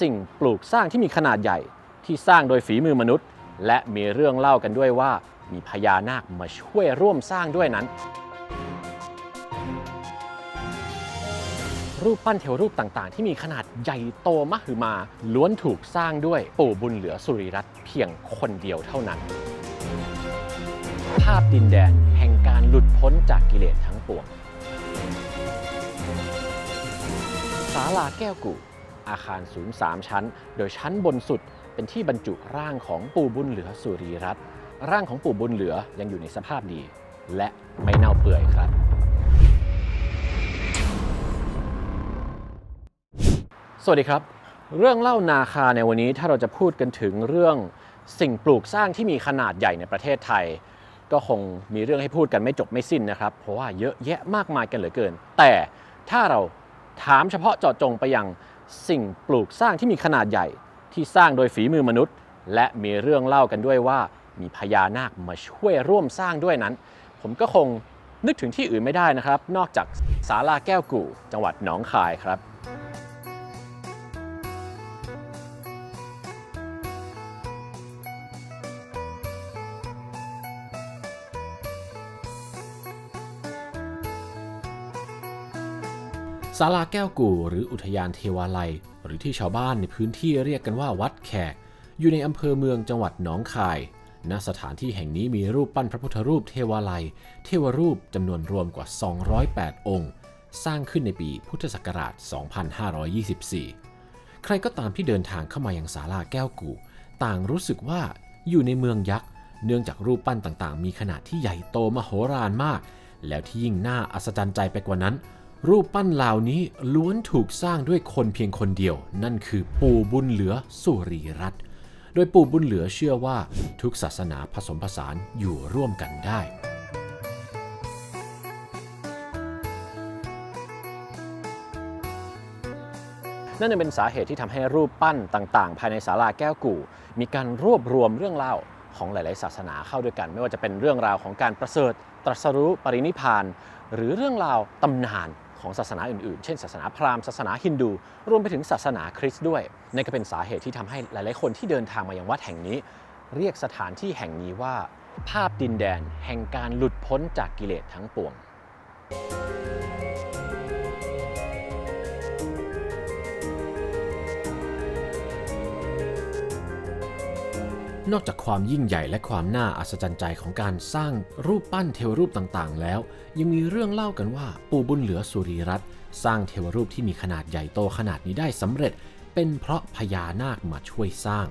สิ่งปลูกสร้างที่มีขนาดใหญ่ที่สร้างโดยฝีมือมนุษย์ และมีเรื่องเล่ากันด้วยว่ามีพญานาคมาช่วยร่วมสร้างด้วยนั้น รูปปั้นเทวรูปต่างๆ ที่มีขนาดใหญ่โตมหึมาล้วนถูกสร้างด้วยปู่บุญเหลือสุริรัตน์เพียงคนเดียวเท่านั้น ภาพดินแดนแห่งการหลุดพ้นจากกิเลสทั้งปวงศาลาแก้วกู่ อาคารสูงสามชั้น โดยชั้นบนสุดเป็นที่บรรจุร่างของปู่บุญเหลือสุรีรัตน์ร่างของปู่บุญเหลือยังอยู่ในสภาพดี และไม่เน่าเปื่อยครับ สวัสดีครับ เรื่องเล่านาคาในวันนี้ถ้าเราจะพูดกันถึงเรื่องสิ่งปลูกสร้างที่มีขนาดใหญ่ในประเทศไทย ก็คงมีเรื่องให้พูดกันไม่จบไม่สิ้นนะครับ เพราะว่าเยอะแยะมากมายกันเหลือเกิน แต่ถ้าเราถามเฉพาะเจาะจงไปยัง สิ่งปลูกสร้างที่มีขนาดใหญ่ที่สร้างโดยฝีมือมนุษย์ และมีเรื่องเล่ากันด้วยว่ามีพญานาคมาช่วยร่วมสร้างด้วยนั้น ผมก็คงนึกถึงที่อื่นไม่ได้นะครับ นอกจากศาลาแก้วกู่ จังหวัดหนองคายครับ ศาลาแก้วกู่หรืออุทยานเทวาลัย หรือที่ชาวบ้านในพื้นที่เรียกกันว่าวัดแขก อยู่ในอำเภอเมืองจังหวัดหนองคายณสถานที่แห่งนี้มีรูปปั้นพระพุทธรูปเทวาลัย เทวรูปจำนวนรวมกว่า 208 องค์ สร้างขึ้นในปีพุทธศักราช 2524 ใครก็ตามที่เดินทางเข้ามายังศาลาแก้วกู่ ต่างรู้สึกว่าอยู่ในเมืองยักษ์เนื่องจากรูปปั้นต่างๆ มีขนาดที่ใหญ่โตมโหฬารมาก แล้วที่ยิ่งน่าอัศจรรย์ใจไปกว่านั้น รูปปั้นเหล่านี้ล้วนถูกสร้างด้วยคนเพียงคนเดียว นั่นคือปู่บุญเหลือสุรีรัตน์โดยปู่บุญเหลือเชื่อว่าทุกศาสนาผสมผสานอยู่ร่วมกันได้นั่นเป็นสาเหตุที่ทำให้รูปปั้นต่างๆ ภายในศาลาแก้วกู่ มีการรวบรวมเรื่องเล่าของหลาย ๆ ศาสนาเข้าด้วยกัน ไม่ว่าจะเป็นเรื่องราวของการประเสริฐ ตรัสรู้ปรินิพาน หรือเรื่องราวตำนาน ของศาสนาอื่นๆ เช่นศาสนาพราหมณ์ศาสนาฮินดู รวมไปถึงศาสนาคริสต์ด้วยนั่นก็เป็นสาเหตุที่ทำให้หลายๆ คนที่เดินทางมายังวัดแห่งนี้ เรียกสถานที่แห่งนี้ว่า ภาพดินแดนแห่งการหลุดพ้นจากกิเลสทั้งปวง นอกจากความยิ่งใหญ่และความน่าอัศจรรย์ใจของการสร้างรูปปั้นเทวรูปต่างๆ แล้ว ยังมีเรื่องเล่ากันว่าปู่บุญเหลือสุริรัตน์สร้างเทวรูปที่มีขนาดใหญ่โตขนาดนี้ได้สำเร็จ เป็นเพราะพญานาคมาช่วยสร้าง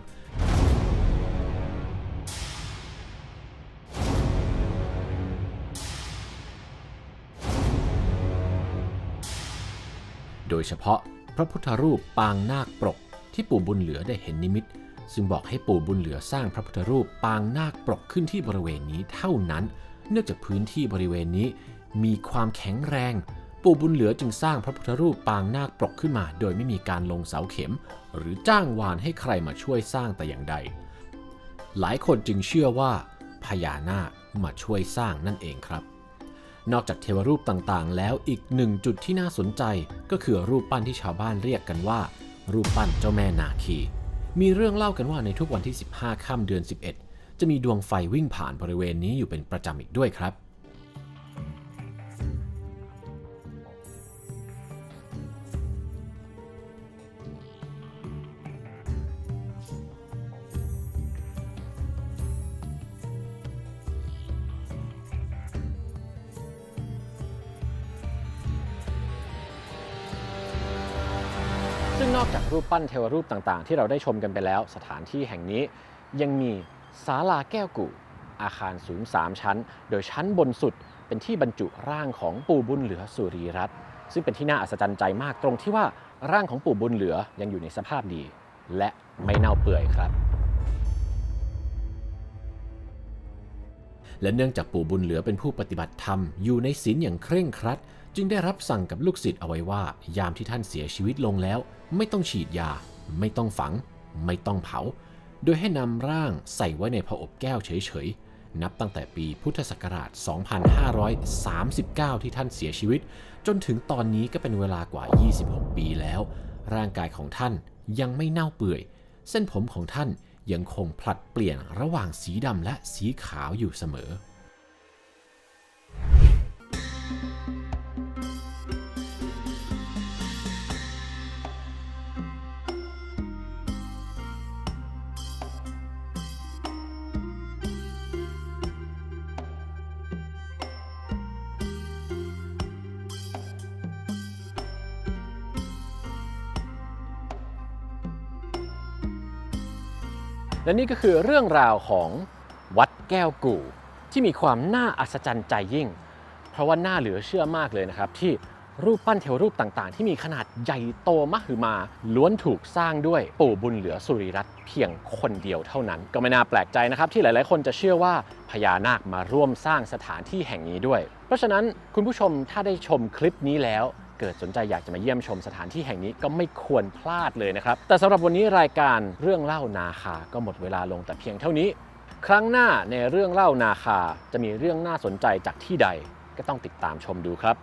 โดยเฉพาะพระพุทธรูปปางนาคปรกที่ปู่บุญเหลือได้เห็นนิมิต ซึ่งบอกให้ปู่บุญเหลือสร้างพระพุทธรูปปางนาคปรกขึ้นที่บริเวณนี้เท่านั้น เนื่องจากพื้นที่บริเวณนี้ มีความแข็งแรง ปู่บุญเหลือจึงสร้างพระพุทธรูปปางนาคปรกขึ้นมา โดยไม่มีการลงเสาเข็ม หรือจ้างวานให้ใครมาช่วยสร้างแต่อย่างใด หลายคนจึงเชื่อว่า พญานาคมาช่วยสร้างนั่นเองครับนอกจากเทวรูปต่างๆ แล้วอีกหนึ่งจุดที่น่าสนใจก็คือรูปปั้นที่ชาวบ้านเรียกกันว่า รูปปั้นเจ้าแม่นาคี มีเรื่องเล่ากันว่าในทุกวันที่ 15 ค่ำเดือน 11 จะมีดวงไฟวิ่งผ่านบริเวณนี้อยู่เป็นประจำอีกด้วยครับ นอกจากรูปปั้นเทวรูปต่างๆ ที่เราได้ชมกันไปแล้ว สถานที่แห่งนี้ยังมีศาลาแก้วกู่ อาคารสูง 3 ชั้น โดยชั้นบนสุดเป็นที่บรรจุร่างของปู่บุญเหลือสุรีรัตน์ซึ่งเป็นที่น่าอัศจรรย์ใจมากตรงที่ว่าร่างของปู่บุญเหลือยังอยู่ในสภาพดี และไม่เน่าเปื่อยครับ และเนื่องจากปู่บุญเหลือเป็นผู้ปฏิบัติธรรมอยู่ในศีลอย่างเคร่งครัด จึงได้รับสั่งกับลูกศิษย์เอาไว้ว่า ยามที่ท่านเสียชีวิตลงแล้ว ไม่ต้องฉีดยา ไม่ต้องฝัง ไม่ต้องเผา โดยให้นำร่างใส่ไว้ในผอบแก้วเฉยๆ นับตั้งแต่ปีพุทธศักราช 2539 ที่ท่านเสียชีวิต จนถึงตอนนี้ก็เป็นเวลากว่า 26 ปีแล้ว ร่างกายของท่านยังไม่เน่าเปื่อย เส้นผมของท่านยังคงผลัดเปลี่ยนระหว่างสีดำและสีขาวอยู่เสมอ และนี่ก็คือเรื่องราวของวัดแก้วกู่ ที่มีความน่าอัศจรรย์ใจยิ่ง เพราะว่าน่าเหลือเชื่อมากเลยนะครับ ที่รูปปั้นเทวรูปต่างๆ ที่มีขนาดใหญ่โตมหึมา ล้วนถูกสร้างด้วยปู่บุญเหลือสุริรัตน์เพียงคนเดียวเท่านั้น ก็ไม่น่าแปลกใจนะครับ ที่หลายๆ คนจะเชื่อว่าพญานาคมาร่วมสร้างสถานที่แห่งนี้ด้วย เพราะฉะนั้นคุณผู้ชมถ้าได้ชมคลิปนี้แล้ว เกิดสนใจอยากจะมาเยี่ยมชมสถานที่แห่งนี้ก็ไม่ควรพลาดเลยนะครับ แต่สำหรับวันนี้รายการเรื่องเล่านาคา ก็หมดเวลาลงแต่เพียงเท่านี้ ครั้งหน้าในเรื่องเล่านาคาจะมีเรื่องน่าสนใจจากที่ใดก็ต้องติดตามชมดูครับ